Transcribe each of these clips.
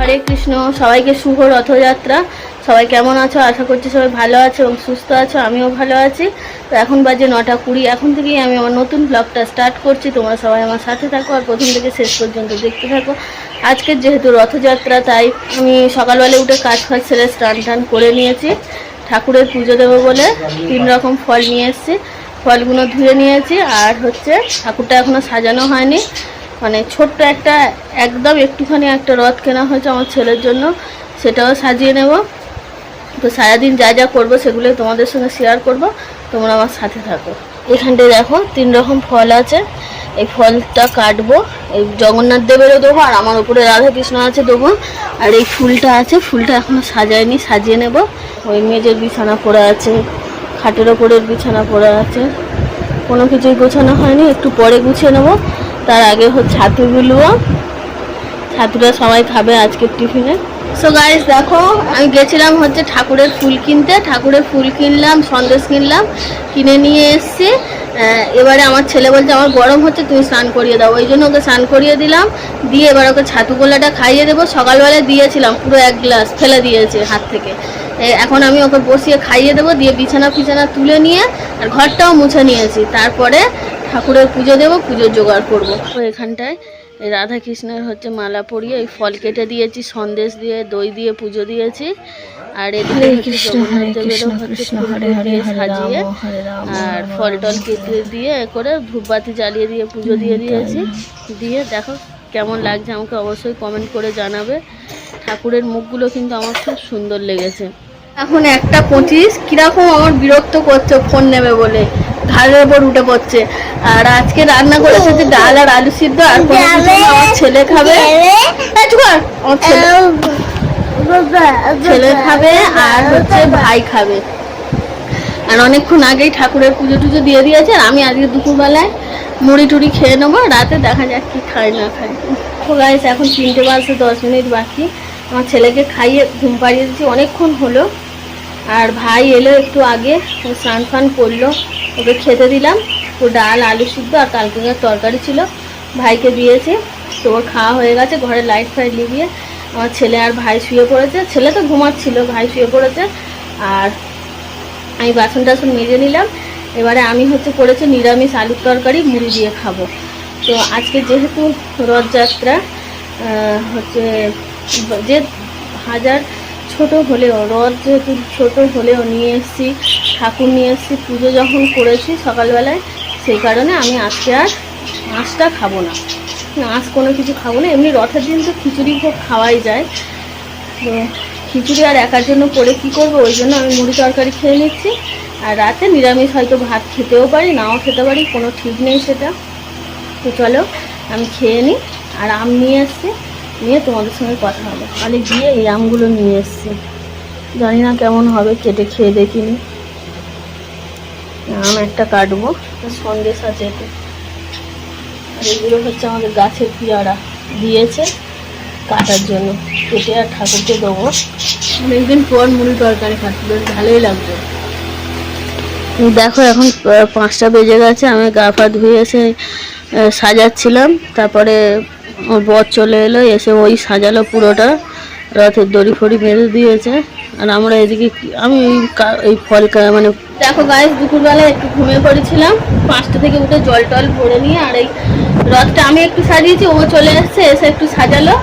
হরে কৃষ্ণ, সবাইকে শুভ রথযাত্রা। সবাই কেমন আছো? আশা করছি সবাই ভালো আছো এবং সুস্থ আছো, আমিও ভালো আছি। তো এখন বাজে নটা কুড়ি, এখন থেকেই আমি আমার নতুন ব্লগটা স্টার্ট করছি। তোমরা সবাই আমার সাথে থাকো আর প্রথম থেকে শেষ পর্যন্ত দেখতে থাকো। আজকের যেহেতু রথযাত্রা, তাই আমি সকালবেলা উঠে কাজ ফাজ ছেড়ে স্নান টান করে নিয়েছি। ঠাকুরের পুজো দেবো বলে তিন রকম ফল নিয়ে এসেছি। ফলগুলো ধুয়ে নিয়েছি আর হচ্ছে ঠাকুরটা এখনও সাজানো হয়নি। মানে ছোট্ট একটা, একদম একটুখানি একটা রথ কেনা হয়েছে আমার ছেলের জন্য, সেটাও সাজিয়ে নেব। তো সারাদিন যা যা করব সেগুলো তোমাদের সঙ্গে শেয়ার করব, তোমরা আমার সাথে থাকো। এখানটায় দেখো, তিন রকম ফল আছে। এই ফলটা কাটবো, এই জগন্নাথ দেবেরও দেবো, আর আমার উপরে রাধাকৃষ্ণ আছে দেবো। আর এই ফুলটা আছে, ফুলটা এখনও সাজায়নি, সাজিয়ে নেব। ওই মেজের বিছানা পড়ে আছে, খাটের ওপরের বিছানা পড়ে আছে। কোনো কিছুই গোছানো হয়নি, একটু পরে গুছিয়ে নেব। তার আগে হচ্ছে ছাতুগুলো ছাতুটা সবাই খাবে আজকের টিফিনে। সো গাইস দেখো, আমি গেছিলাম হচ্ছে ঠাকুরের ফুল কিনতে। ঠাকুরের ফুল কিনলাম, সন্দেশ কিনলাম, কিনে নিয়ে এসছি। এবারে আমার ছেলে বলছে, আমার গরম হচ্ছে তুমি স্নান করিয়ে দাও। ওই জন্য ওকে স্নান করিয়ে দিলাম। দিয়ে এবার ওকে ছাতু গোলাটা খাইয়ে দেবো। সকালবেলায় দিয়েছিলাম, পুরো এক গ্লাস ফেলে দিয়েছে হাত থেকে। এখন আমি ওকে বসিয়ে খাইয়ে দেবো। দিয়ে বিছানা ফিছানা তুলে নিয়ে আর ঘরটাও মুছে নিয়েছি। তারপরে ঠাকুরের পুজো দেবো পুজো জোগাড় করব। তো এখানটায় এই রাধা কৃষ্ণের হচ্ছে মালা পরিয়ে এই ফল কেটে দিয়েছি সন্দেশ দিয়ে দই দিয়ে পুজো দিয়েছি। আর এদিকে দিয়ে সাজিয়ে আর ফল টল কেটে দিয়ে এ করে ধূপবাতি জ্বালিয়ে দিয়ে পুজো দিয়ে দিয়েছি। দিয়ে দেখো কেমন লাগছে আমাকে অবশ্যই কমেন্ট করে জানাবে। ঠাকুরের মুখগুলো কিন্তু আমার খুব সুন্দর লেগেছে। এখন একটা পঁচিশ কীরকম আমার বিরক্ত করছে ফোন নেবে বলে। ঘাড়ের ওপর উঠে পড়ছে। আর আজকে রান্না করেছে যে ডাল আর আলু সিদ্ধ আর কোনো কিছু না, আমার ছেলে খাবে। এই চুপ কর, আমার ছেলে। ছেলে খাবে আর হচ্ছে ভাই খাবে। আর অনেকক্ষণ আগেই ঠাকুরের পুজো টুজো দিয়ে দিয়েছে আর আমি আজকে দুপুরবেলায় মুড়ি টুড়ি খেয়ে নেব রাতে দেখা যাক কি খাই না খাই তো গাইস এখন তিনটে বাজতে দশ মিনিট বাকি। আমার ছেলেকে খাইয়ে ঘুম পাড়িয়ে দিচ্ছি অনেকক্ষণ হলো। আর ভাই এলো একটু আগে ও স্নান ফান করল। ওকে খেতে দিলাম। ও ডাল, আলু সিদ্ধ আর কালকের তরকারি ছিল। ভাইকে দিয়েছি। তো ওর খাওয়া হয়ে গেছে, ঘরে লাইট ফাইট লিভিয়ে আমার ছেলে আর ভাই শুয়ে পড়েছে। ছেলে তো ঘুমাচ্ছিল, ভাই শুয়ে পড়েছে। আর আমি বাসন টাসন মেজে নিলাম। এবারে আমি হচ্ছে করেছি নিরামিষ আলুর তরকারি, মুড়ি দিয়ে খাব। তো আজকে যেহেতু রথযাত্রা হচ্ছে যে হাজার ছোট হলেও, রথ যেহেতু ছোট হলেও নিয়ে এসেছি, ঠাকুর নিয়ে এসেছি, পুজো যখন করেছি সকালবেলায়, সেই কারণে আমি আজকে আর মাছটা খাব না। মাছ কোনো কিছু খাব না। এমনি রথের দিন তো খিচুড়ি খুব খাওয়াই যায়। তো খিচুড়ি আর একার জন্য করে কি করব? ওই জন্য আমি মুড়ি তরকারি খেয়ে নিচ্ছি। আর রাতে নিরামিষ হয়তো ভাত খেতেও পারি, নাও খেতে পারি, কোনো ঠিক নেই সেটা। তো চলো, আমি খেয়ে নিই। আর আম নিয়ে এসছি। নিয়ে তোমাদের সঙ্গে কথা হবে। তাহলে গিয়ে এই আমগুলো নিয়ে এসছি। জানি না কেমন হবে, কেটে খেয়ে দেখিনি। আম একটা কাটবো সন্দেশ আছে এতে। আর এগুলো হচ্ছে আমাদের গাছের পিয়ারা। দিয়েছে কাটার জন্য। কেটে আর ঠাকুরকে দেবো। অনেকদিন পর মুড়ি তরকারি খাচ্ছি, বেশ ভালোই লাগবে দেখো এখন পাঁচটা বেজে গেছে, আমি গা পা ধুয়ে এসে সাজাচ্ছিলাম। তারপরে ওর বর চলে এলো, এসে ওই সাজালো পুরোটা, রথের দড়ি ফড়ি বেঁধে দিয়েছে। আর আমরা এদিকে আমি এই ফল মানে দেখো গায়ে দুপুরবেলা একটু ঘুমিয়ে পড়েছিলাম, পাঁচটা থেকে উঠে জল টল ভরে নিয়ে আর এই রথটা আমি একটু সাজিয়েছি, ও চলে এসছে, এসে একটু সাজালো,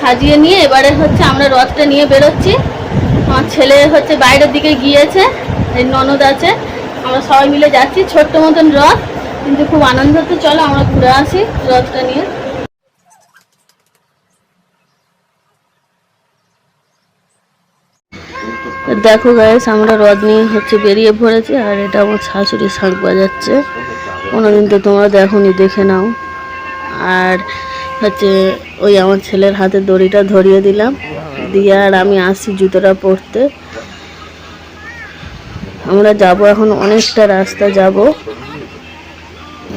সাজিয়ে নিয়ে এবারে হচ্ছে আমরা রথটা নিয়ে বেরোচ্ছি। আমার ছেলে হচ্ছে বাইরের দিকে গিয়েছে, এই ননদ আছে, আমরা সবাই মিলে যাচ্ছি, ছোট্ট মতন রথ, কিন্তু খুব আনন্দ তো চলো আমরা ঘুরে আসি রথটা নিয়ে। দেখো গাইস আমরা রথ নিয়ে হচ্ছে বেরিয়ে পড়েছি আর এটা আমার শাশুড়ি শাঁখ বাজাচ্ছে। কোনোদিন তো তোমরা দেখোনি, দেখে নাও। আর হচ্ছে ওই আমার ছেলের হাতে দড়িটা ধরিয়ে দিলাম। দিয়ে আর আমি আসি জুতোটা পরতে। আমরা যাব এখন অনেকটা রাস্তা যাব।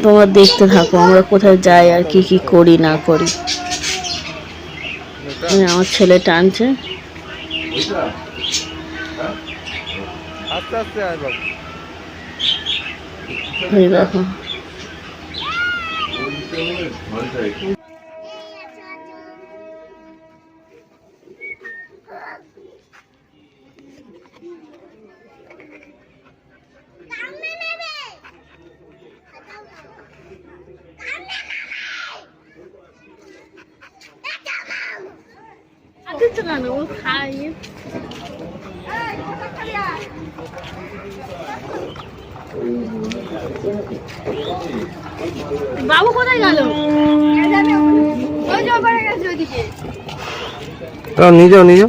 তোমরা দেখতে থাকো, আমরা কোথায় যাই আর কি কি করি, না করি। আমার ছেলে টানছে। আস্তে আস্তে আয় বাবু এই দেখো This is an old high. বাবু কোথায় গেল? নিজেও যে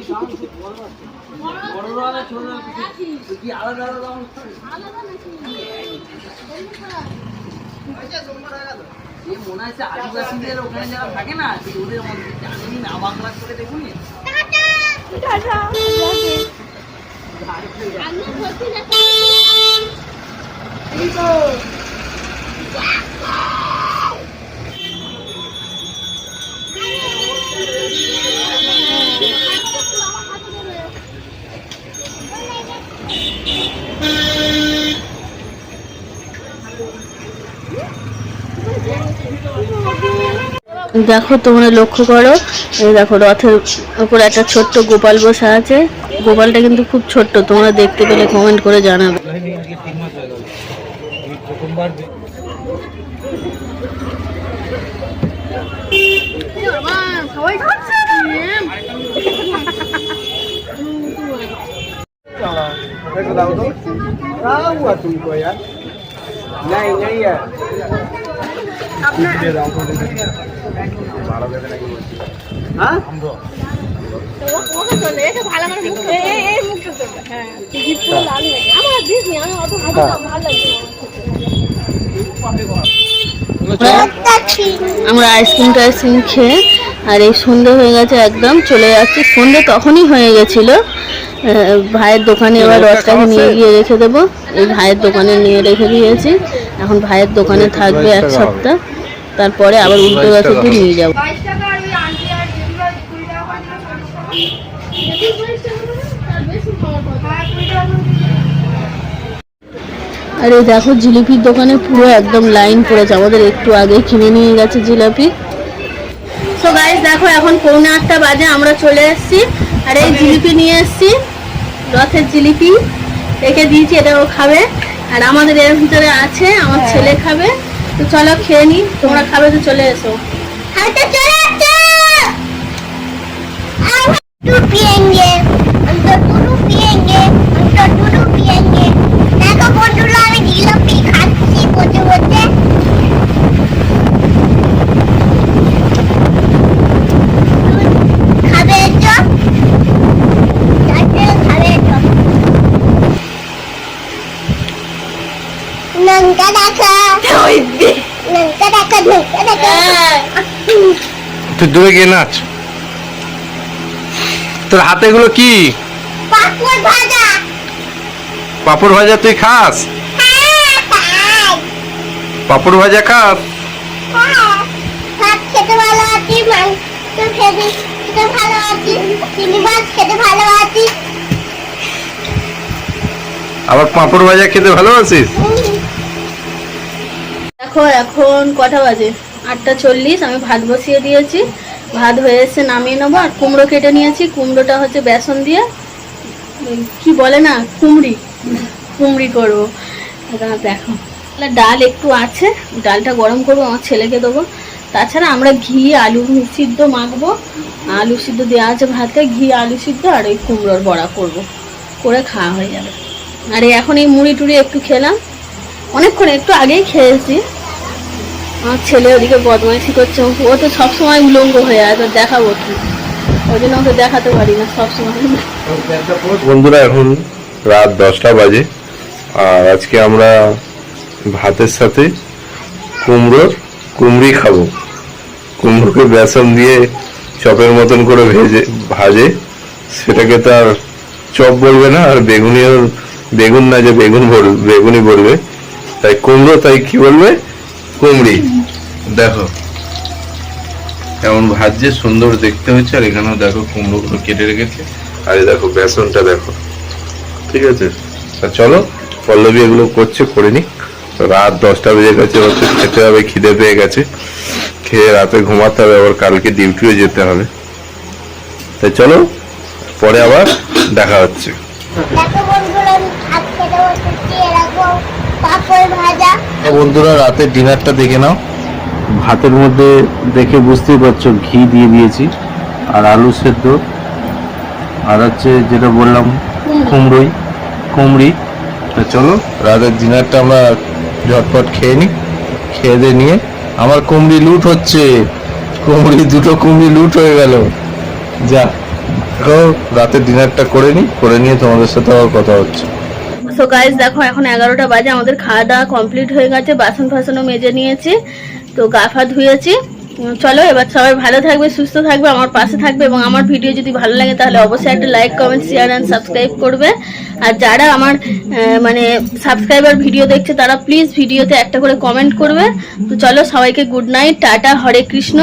যাও এ মনে হচ্ছে আদিবাসীদের ওখানে যারা থাকে না সেই ওদের মধ্যে জানি না বাংলা করে দেখুন দেখো তোমরা লক্ষ্য করো এই দেখো রথের উপর একটা ছোট্ট গোপাল বসা আছে গোপালটা কিন্তু খুব ছোট্ট তোমরা দেখতে পেলে কমেন্ট করে জানাবে नहीं नहीं है हाँ আমরা আইসক্রিম টাইসক্রিম খেয়ে আর এই সন্ধে হয়ে গেছে একদম চলে যাচ্ছি। সন্ধে তখনই হয়ে গেছিল ভাইয়ের দোকানে এবার রথটাকে নিয়ে গিয়ে রেখে দেবো। এই ভাইয়ের দোকানে নিয়ে রেখে দিয়েছি। এখন ভাইয়ের দোকানে থাকবে এক সপ্তাহ। তারপরে আবার উল্টো রথে নিয়ে যাব। আর এই দেখো জিলিপির দোকানে পুরো একদম লাইন পড়েছে। আমাদের একটু আগে কিনে নিয়ে গেছে জিলাপি। তো গাইস দেখো এখন পৌনে আটটা বাজে আমরা চলে এসেছি। আর এই জিলিপি নিয়ে এসেছি। রথের জিলিপি রেখে দিয়েছি এটা ও খাবে। আর আমাদের এর ভিতরে আছে আমার ছেলে খাবে। তো চলো খেয়ে নি তোমরা খাবে তো চলে এসো। दूध তুই দূরে গিয়ে নাচ। তোর হাতে এগুলো কি? পাপড় ভাজা। তুই খাস? হ্যাঁ পাপড় ভাজা খাস? ভাত খেতে ভালো আছি মাংস খেতে খেতে ভালো আছি চিনি মাছ খেতে ভালো আছি আবার পাপড় ভাজা খেতে ভালোবাসিস? দেখো এখন কটা বাজে? আটটা চল্লিশ, আমি ভাত বসিয়ে দিয়েছি। ভাত হয়ে এসে নামিয়ে নেব। আর কুমড়ো কেটে নিয়েছি। কুমড়োটা হচ্ছে বেসন দিয়ে। কি বলে না? কুমড়ি। কুমড়ি করব। দেখো। ডাল একটু আছে। ডালটা গরম করব, আমার ছেলেকে দেবো। তাছাড়া আমরা ঘি, আলু সিদ্ধ মাখবো। আলু সিদ্ধ দেওয়া আছে ভাতে। ঘি, আলু সিদ্ধ আর ওই কুমড়োর বড়া করব। করে খাওয়া হয়ে যাবে। আর, এখন এই মুড়ি টুড়ি একটু খেলাম। অনেকক্ষণ একটু আগেই খেয়েছি। আমার ছেলে ওদিকে বদমাইশি করছে, ও তো সবসময় উলঙ্গ হয়ে আছে দেখাবো কি? ওই জন্য ওকে দেখাতে পারি না সবসময়। বন্ধুরা, এখন রাত দশটা বাজে, আর আজকে আমরা ভাতের সাথে কুমড়োর কুমড়ি খাব। কুমড়োকে বেসন দিয়ে চপের মতন করে ভেজে, ভাজে। সেটাকে তো আর চপ বলবে না, আর বেগুনিও বেগুন না যে বেগুন বেগুনি বলবে। তাই কুমড়ো তাই কি বলবে? কুমড়ি দেখো এমন ভাজছে, সুন্দর দেখতে হচ্ছে, আর এখানেও দেখো কুমড়োগুলো কেটে রেখেছে। আর এই দেখো বেসনটা দেখো। ঠিক আছে? তা চলো, পল্লবী এগুলো করছে, করে নি রাত দশটা বেজে গেছে, হচ্ছে খেতে হবে, খিদে পেয়ে গেছে। খেয়ে রাতে ঘুমাতে হবে, আবার কালকে ডিউটিও যেতে হবে। তাই চলো, পরে আবার দেখা হচ্ছে। পাপড় ভাজা। বন্ধুরা রাতের ডিনারটা দেখে নাও। ভাতের মধ্যে দেখে বুঝতেই পারছ ঘি দিয়ে দিয়েছি আর আলু সেদ্ধ আর হচ্ছে যেটা বললাম কুমড়োই কুমড়ি। তা চলো রাতের ডিনারটা আমরা ঝটপট খেয়ে নিই খেয়ে দিয়ে নিয়ে। আমার কুমড়ি লুট হচ্ছে। কুমড়ি দুটো কুমড়ি লুট হয়ে গেল। যা রাতের ডিনারটা করে নিই করে নিয়ে তোমাদের সাথে আবার কথা হচ্ছে। সো গাইজ দেখো, এখন এগারোটা বাজে, আমাদের খাওয়া দাওয়া কমপ্লিট হয়ে গেছে, বাসন ফাসনও মেজে নিয়েছি, তো গা ফা ধুয়েছি। চলো, এবার সবাই ভালো থাকবে, সুস্থ থাকবে, আমার পাশে থাকবে, এবং আমার ভিডিও যদি ভালো লাগে, তাহলে অবশ্যই একটা like comment share and subscribe করবে। আর যারা আমার মানে সাবস্ক্রাইবার ভিডিও দেখছে, তারা প্লিজ ভিডিওতে একটা করে কমেন্ট করবে। তো চলো, সবাইকে good night tata, Hare Krishna.